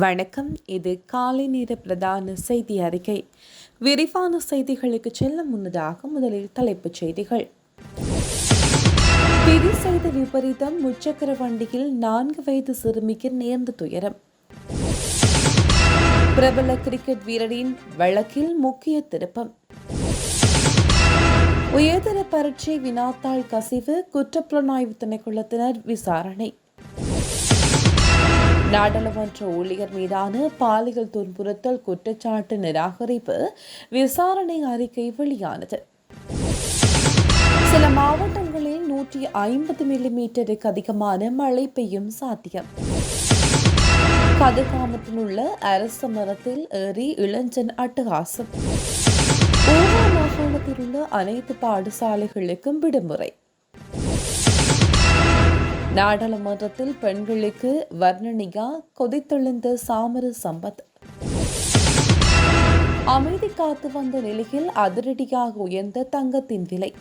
வணக்கம். இது காலை நேர பிரதான செய்தி அறிக்கை. விரிவான செய்திகளுக்கு செல்ல முன்னதாக முதலில் தலைப்புச் செய்திகள். திதி செய்த விபரீதம் முச்சக்கர வண்டியில் நான்கு வயது சிறுமிக்கு நேர்ந்த துயரம். பிரபல கிரிக்கெட் வீரரின் வழக்கில் முக்கிய திருப்பம். உயர்தர பரீட்சை வினாத்தாள் கசிவு குற்றப்புலனாய்வு திணைக்களத்தினர் விசாரணை. நாடாளுமன்ற ஊழியர் மீதான பாலியல் துன்புறுத்தல் குற்றச்சாட்டு நிராகரிப்பு விசாரணை அறிக்கை வெளியானது. சில மாவட்டங்களில் நூற்றி ஐம்பது மில்லிமீட்டருக்கு அதிகமான மழை பெய்யும் சாத்தியம். கதிர்காமத்தில் உள்ள அரச மரத்தில் ஏறி இளஞ்சன் அட்டகாசம். ஊவா மாகாணத்தில் உள்ள அனைத்து பாடசாலைகளுக்கும் விடுமுறை. நாடாளுமன்றத்தில் பெண்களுக்கு வர்ணனிகா கொதித்தெழுந்த சாமர சம்பத்? அமைதி காத்து வந்த நிலையில் அதிரடியாக உயர்ந்த தங்கத்தின் விலை.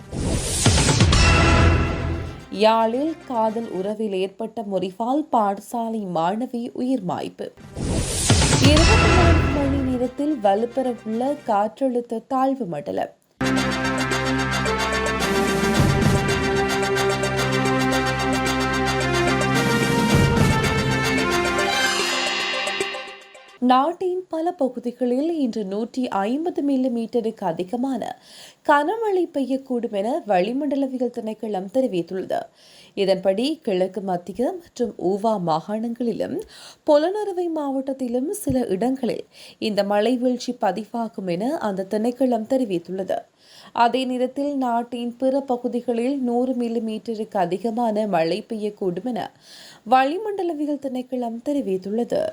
யாழில் காதல் உறவில் ஏற்பட்ட முறிவால் பாடசாலை மாணவி உயிர் மாய்ப்பு. இருபத்தி நான்கு மணி நேரத்தில் வலுப்பெறவுள்ள காற்றழுத்த தாழ்வு மண்டலம். நாட்டின் பல பகுதிகளில் இன்று நூற்றி ஐம்பது மில்லி மீட்டருக்கு அதிகமான கனமழை பெய்யக்கூடும் என வளிமண்டலவியல் திணைக்களம் தெரிவித்துள்ளது. இதன்படி கிழக்கு மத்திய மற்றும் ஊவா மாகாணங்களிலும் பொலனறுவை மாவட்டத்திலும் சில இடங்களில் இந்த மழை வீழ்ச்சி பதிவாகும் என அந்த திணைக்களம் தெரிவித்துள்ளது. அதே நேரத்தில் நாட்டின் பிற பகுதிகளில் நூறு மில்லி மீட்டருக்கு அதிகமான மழை பெய்யக்கூடும் என வளிமண்டலவியல் திணைக்களம் தெரிவித்துள்ளது.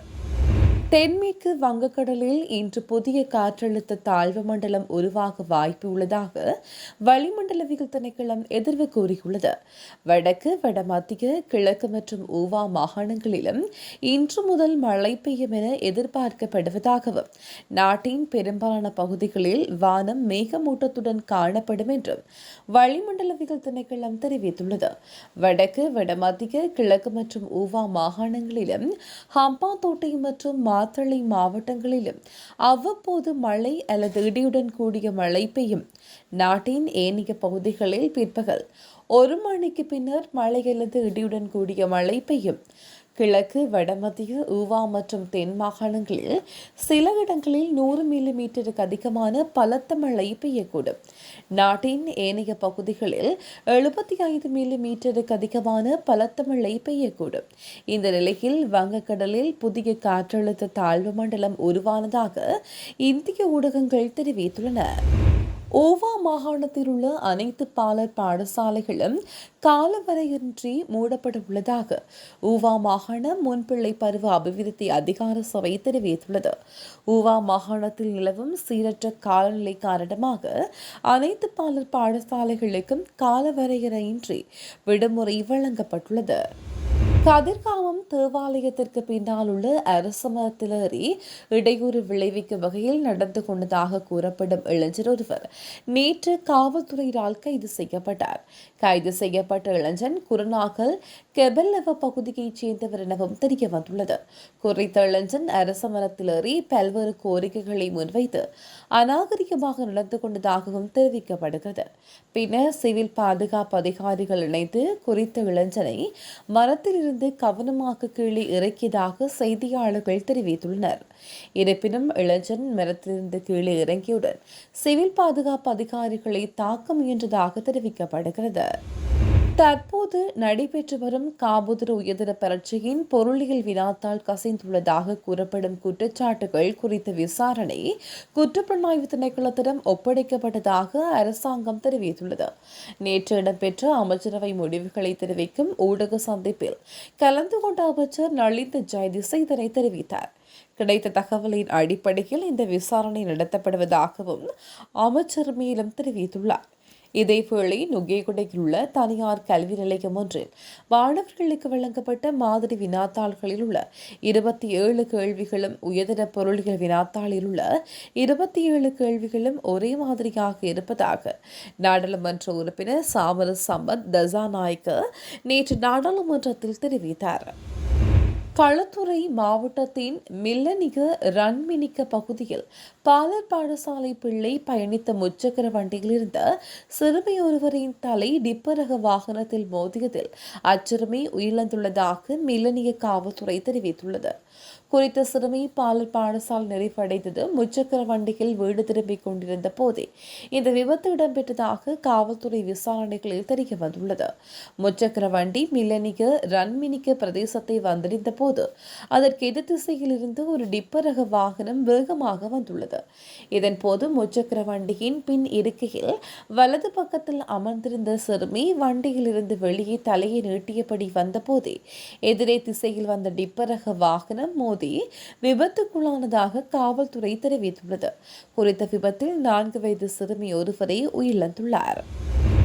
தென்மேற்கு வங்கக்கடலில் இன்று புதிய காற்றழுத்த தாழ்வு மண்டலம் உருவாக வாய்ப்பு உள்ளதாக வளிமண்டலவியல் திணைக்களம் எதிர்வு கூறியுள்ளது. வடக்கு வடமத்திய கிழக்கு மற்றும் ஊவா மாகாணங்களிலும் இன்று முதல் மழை பெய்யும் என எதிர்பார்க்கப்படுவதாகவும் நாட்டின் பெரும்பாலான பகுதிகளில் வானம் மேகமூட்டத்துடன் காணப்படும் என்றும் வளிமண்டலவியல் திணைக்களம் தெரிவித்துள்ளது. வடக்கு வடமத்திய கிழக்கு மற்றும் ஊவா மாகாணங்களிலும் ஹம்பா தோட்டை மற்றும் மாத்தளை மாவட்டங்களிலும் அவ்வப்போது மழை அல்லது இடியுடன் கூடிய மழை பெய்யும். நாட்டின் ஏனைய பகுதிகளில் பிற்பகல் ஒரு மணிக்கு பின்னர் மழை அல்லது இடியுடன் கூடிய மழை பெய்யும். கிழக்கு வடமத்திய ஊவா மற்றும் தென் மாகாணங்களில் சில இடங்களில் நூறு மில்லி மீட்டருக்கு அதிகமான பலத்த மழை பெய்யக்கூடும். நாட்டின் ஏனைய பகுதிகளில் எழுபத்தி ஐந்து மில்லி மீட்டருக்கு அதிகமான பலத்த மழை பெய்யக்கூடும். இந்த நிலையில் வங்கக்கடலில் புதிய காற்றழுத்த தாழ்வு மண்டலம் உருவானதாக இந்திய ஊடகங்கள் தெரிவித்துள்ளன. ஓவா மாகாணத்தில் உள்ள அனைத்து பாலர் பாடசாலைகளும் காலவரையின்றி மூடப்பட உள்ளதாக ஊவா மாகாண முன்பிள்ளை பருவ அபிவிருத்தி அதிகார சபை தெரிவித்துள்ளது. ஊவா மாகாணத்தில் நிலவும் சீரற்ற காலநிலை காரணமாக அனைத்து பாலர் பாடசாலைகளுக்கும் காலவரையறையின்றி விடுமுறை வழங்கப்பட்டுள்ளது. கதிர்காமம் தேவாலயத்திற்கு பின்னால் உள்ள அரச மரத்திலேறி இடையூறு விளைவிக்கும் வகையில் நடந்து கொண்டதாக கூறப்படும் இளைஞர் ஒருவர். நேற்று காவல்துறையினால் கைது செய்யப்பட்டார். கைது செய்யப்பட்ட இளைஞன் குருநாகல் கெபல்லவ பகுதியைச் சேர்ந்தவர் எனவும் தெரிய வந்துள்ளது. குறித்த இளைஞன் அரச மரத்திலேறி பல்வேறு கோரிக்கைகளை முன்வைத்து அநாகரிகமாக நடந்து கொண்டதாகவும் தெரிவிக்கப்படுகிறது. பின்னர் சிவில் பாதுகாப்பு அதிகாரிகள் இணைந்து குறித்த இளைஞனை மரத்தில் இருந்து கவனமாக கீழே இறக்கியதாக செய்தியாளர்கள் தெரிவித்துள்ளனர். இருப்பினும் இளைஞன் மரத்திலிருந்து கீழே இறங்கியுடன் சிவில் பாதுகாப்பு அதிகாரிகளை தாக்க முயன்றதாக தெரிவிக்கப்படுகிறது. தற்போது நடைபெற்று வரும் காபோதர உயர்தர பரட்சியின் பொருளியல் வினாத்தால் கசைந்துள்ளதாக கூறப்படும் குற்றச்சாட்டுகள் குறித்த விசாரணை குற்றப்புலனாய்வு திணைக்களத்திடம் ஒப்படைக்கப்பட்டதாக அரசாங்கம் தெரிவித்துள்ளது. நேற்று இடம்பெற்ற அமைச்சரவை முடிவுகளை தெரிவிக்கும் ஊடக சந்திப்பில் கலந்து கொண்ட அமைச்சர் நளிந்த ஜெயதிசை இதனை தெரிவித்தார். கிடைத்த தகவலின் அடிப்படையில் இந்த விசாரணை நடத்தப்படுவதாகவும் அமைச்சர் மேலும் தெரிவித்துள்ளார். இதேவேளை நுகேகுடையிலுள்ள தனியார் கல்வி நிலையம் ஒன்றில் மாணவர்களுக்கு வழங்கப்பட்ட மாதிரி வினாத்தாள்களில் உள்ள இருபத்தி ஏழு கேள்விகளும் உயர்தர பொருள்கள் வினாத்தாளில் உள்ள இருபத்தி ஏழு கேள்விகளும் ஒரே மாதிரியாக இருப்பதாக நாடாளுமன்ற உறுப்பினர் சாமர சம்பத் தசாநாயக்க நேற்று நாடாளுமன்றத்தில் தெரிவித்தார். களத்துறை மாவட்டத்தின் மில்லனிக ரன்மினிக்க பகுதியில் பாலர் பாடசாலை பிள்ளை பயணித்த முச்சக்கர வண்டியில் இருந்த சிறுமி ஒருவரின் தலை டிப்பரக வாகனத்தில் மோதியதில் அச்சிறுமி உயிரிழந்துள்ளதாக மில்லனிய காவல்துறை தெரிவித்துள்ளது. குறித்த சிறுமி பாலர் பாடசால் நிறைவடைந்தது. முச்சக்கர வண்டியில் வீடு திரும்பிக் கொண்டிருந்த போதே இந்த விபத்து இடம்பெற்றதாக காவல்துறை விசாரணைகளில் தெரிய வந்துள்ளது. முச்சக்கர வண்டி மில்லனிக்கு ரன்மினிக்க பிரதேசத்தை வந்தடைந்த போது அதற்கு எதிர் திசையில் இருந்து ஒரு டிப்பர் ரக வாகனம் வேகமாக வந்துள்ளது. இதன் போது முச்சக்கர வண்டியின் பின் இருக்கையில் வலது பக்கத்தில் அமர்ந்திருந்த சிறுமி வண்டியில் இருந்து வெளியே தலையை நீட்டியபடி வந்தபோதே எதிரே திசையில் வந்த டிப்பர் ரக வாகனம் மோதி மோதி விபத்துக்குள்ளானதாக காவல்துறை தெரிவித்துள்ளது. குறித்த விபத்தில் நான்கு வயது சிறுமி ஒருவரை உயிரிழந்துள்ளார்.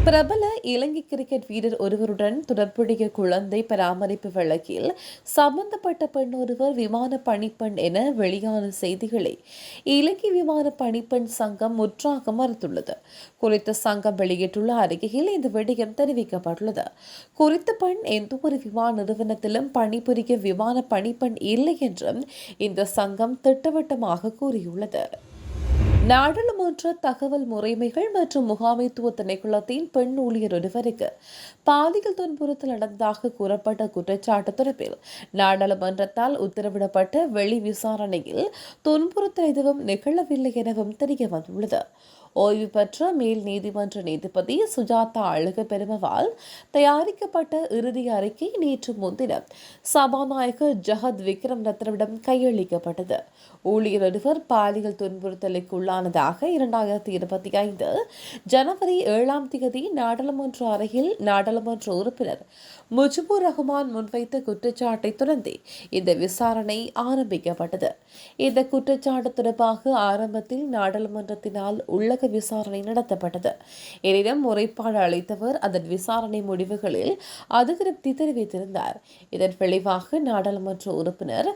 பிரபல இலங்கை கிரிக்கெட் வீரர் ஒருவருடன் தொடர்புடைய குழந்தை பராமரிப்பு வழக்கில் சம்பந்தப்பட்ட பெண் ஒருவர் விமான பணிப்பெண் என வெளியான செய்திகளை இலங்கை விமான பணிப்பெண் சங்கம் முற்றாக மறுத்துள்ளது. குறித்த சங்கம் வெளியிட்டுள்ள அறிக்கையில் இந்த விடயம் தெரிவிக்கப்பட்டுள்ளது. குறித்த பெண் எந்த ஒரு விமான நிறுவனத்திலும் பணிபுரிய விமான பணிப்பெண் இல்லை என்றும் இந்த சங்கம் திட்டவட்டமாக கூறியுள்ளது. நாடாளுமன்ற தகவல் முறைமைகள் மற்றும் முகாமைத்துவ திணைக்களத்தின் பெண் ஊழியர் ஒருவருக்கு பாலியல் துன்புறுத்தல் நடந்ததாக கூறப்பட்ட குற்றச்சாட்டு தொடர்பில் நாடாளுமன்றத்தால் உத்தரவிடப்பட்ட வெளி விசாரணையில் துன்புறுத்தல் எதுவும் நிகழவில்லை எனவும் தெரிய வந்துள்ளது. ஓய்வு பெற்ற மேல் நீதிமன்ற நீதிபதி சுஜாதா அழக பெருமவால் தயாரிக்கப்பட்ட இறுதி அறிக்கை நேற்று முன்தினம் சபாநாயகர் ஜஹத் விக்ரம் ரத்னவிடம் கையளிக்கப்பட்டது. ஊழியர் ஒருவர் பாலியல் துன்புறுத்தலுக்கு உள்ளானதாக இரண்டாயிரத்தி இருபத்தி ஐந்து ஜனவரி ஏழாம் தேதி நாடாளுமன்ற அறையில் நாடாளுமன்ற உறுப்பினர் முஜிபுர் ரஹ்மான் முன்வைத்த குற்றச்சாட்டை தொடர்ந்து இந்த விசாரணை ஆரம்பிக்கப்பட்டது. இந்த குற்றச்சாட்டு தொடர்பாக ஆரம்பத்தில் நாடாளுமன்றத்தினால் உள்ளக விசாரணை நடத்தப்பட்டது. எனினும் முறைப்பாடு அளித்தவர் அதன் விசாரணை முடிவுகளில் அதிருப்தி தெரிவித்திருந்தார். இதன் விளைவாக நாடாளுமன்ற உறுப்பினர்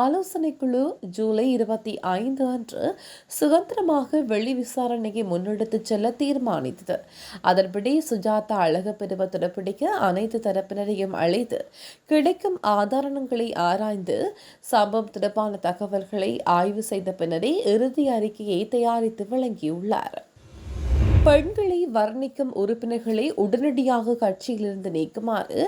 ஆலோசனை குழு ஜூலை இருபத்தி ஐந்து அன்று சுதந்திரமாக வெளி விசாரணையை முன்னெடுத்துச் செல்ல தீர்மானித்தது அதன்படி சுஜாதா அழக பெரும அனைத்து தரப்பினரையும் அழைத்து கிடைக்கும் ஆதாரங்களை ஆராய்ந்து சம்பவம் தொடர்பான தகவல்களை ஆய்வு செய்த பின்னரே இறுதி அறிக்கையை தயாரித்து வழங்கியுள்ளார் பெண்களை வர்ணிக்கும் உறுப்பினர்களை உடனடியாக கட்சியிலிருந்து நீக்குமாறு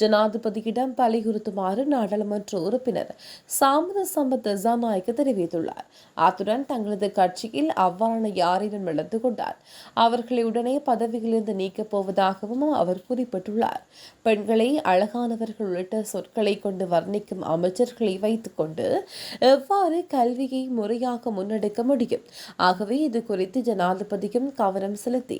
ஜனாதிபதியிடம் வலியுறுத்துமாறு நாடாளுமன்ற உறுப்பினர் சாமத சம்பத் தசாநாயக்க தெரிவித்துள்ளார். அத்துடன் தங்களது கட்சியில் அவ்வாறான யாரிடம் நடந்து கொண்டார். அவர்களை உடனே பதவியிலிருந்து நீக்கப் போவதாகவும் அவர் குறிப்பிட்டுள்ளார். பெண்களை அழகானவர்கள் உள்ளிட்ட சொற்களை கொண்டு வர்ணிக்கும் அமைச்சர்களை வைத்துக்கொண்டு எவ்வாறு கல்வியை முறையாக முன்னெடுக்க முடியும்? ஆகவே இது குறித்து ஜனாதிபதியும் கவனம் செலுத்தி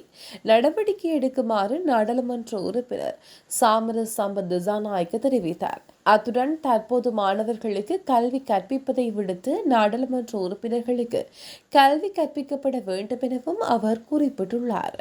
நடவடிக்கை எடுக்குமாறு நாடாளுமன்ற உறுப்பினர் சாமர சம்பத் திசாநாயக்க தெரிவித்தார். அத்துடன் தற்போது மாணவர்களுக்கு கல்வி கற்பிப்பதை விடுத்து நாடாளுமன்ற உறுப்பினர்களுக்கு கல்வி கற்பிக்கப்பட வேண்டும் எனவும் அவர் குறிப்பிட்டுள்ளார்.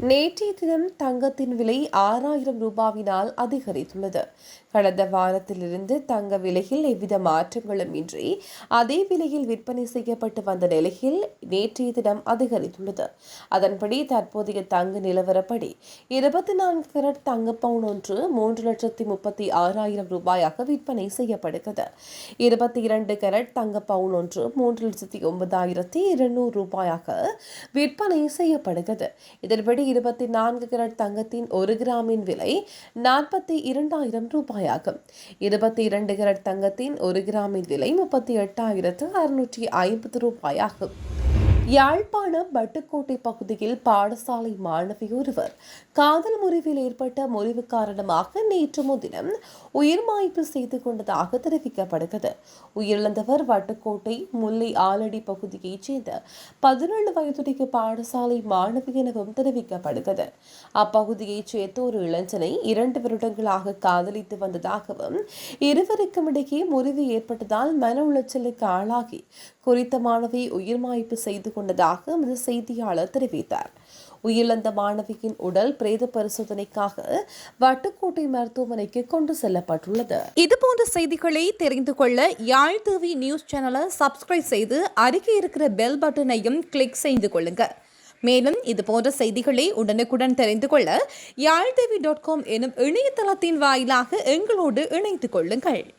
நேற்றைய தினம் தங்கத்தின் விலை ஆறாயிரம் ரூபாவினால் அதிகரித்துள்ளது. கடந்த வாரத்திலிருந்து தங்க விலையில் எவ்வித மாற்றங்களும் இன்றி அதே விலையில் விற்பனை செய்யப்பட்டு வந்த நிலையில் நேற்றைய தினம் அதிகரித்துள்ளது. அதன்படி தற்போதைய தங்க நிலவரப்படி இருபத்தி நான்கு கரட் தங்க பவுன் ஒன்று மூன்று லட்சத்தி முப்பத்தி ஆறாயிரம் ரூபாயாக விற்பனை செய்யப்படுகிறது. இருபத்தி இரண்டு கரட் தங்க பவுன் ஒன்று மூன்று லட்சத்தி ஒன்பதாயிரத்தி இருநூறு ரூபாயாக விற்பனை செய்யப்படுகிறது. இதன்படி இருபத்தி நான்கு கிரட் தங்கத்தின் ஒரு கிராமின் விலை நாற்பத்தி இரண்டாயிரம் ரூபாயாகும். இருபத்தி இரண்டு கிரட் தங்கத்தின் ஒரு கிராமின் விலை முப்பத்தி எட்டாயிரத்து அறுநூற்றி ஐம்பது ரூபாயாகும். யாழ்ப்பாணம் வட்டுக்கோட்டை பகுதியில் பாடசாலை மாணவி ஒருவர் காதல் முறிவில் ஏற்பட்ட முறிவு காரணமாக நேற்று முன்தினம் உயிர் மாய்ப்பு செய்து கொண்டதாக தெரிவிக்கப்படுகிறது. உயிரிழந்தவர் வட்டுக்கோட்டை முல்லை ஆலடி பகுதியைச் சேர்ந்த பதினேழு வயதுடைய பாடசாலை மாணவி எனவும் தெரிவிக்கப்படுகிறது. அப்பகுதியைச் சேர்ந்த ஒரு இளைஞனை இரண்டு வருடங்களாக காதலித்து வந்ததாகவும் இருவருக்கும் இடையே முறிவு ஏற்பட்டதால் மன உளைச்சலுக்கு ஆளாகி குறித்த மாணவி உயிர் மாய்ப்பு செய்து கொண்டதாக எமது செய்தியாளர் தெரிவித்தார். உயிரிழந்த மாணவியின் உடல் பிரேத பரிசோதனைக்காக வட்டுக்கோட்டை மருத்துவமனைக்கு கொண்டு செல்லப்பட்டுள்ளது. இதுபோன்ற செய்திகளை தெரிந்து கொள்ள யாழ் டிவி நியூஸ் சேனலை சப்ஸ்கிரைப் செய்து அருகே இருக்கிற பெல் பட்டனையும் கிளிக் செய்து கொள்ளுங்க மேலும் இது போன்ற செய்திகளை உடனுக்குடன் தெரிந்து கொள்ள யாழ்தேவி டாட் காம் எனும் இணையதளத்தின் வாயிலாக எங்களோடு இணைந்து கொள்ளுங்கள்.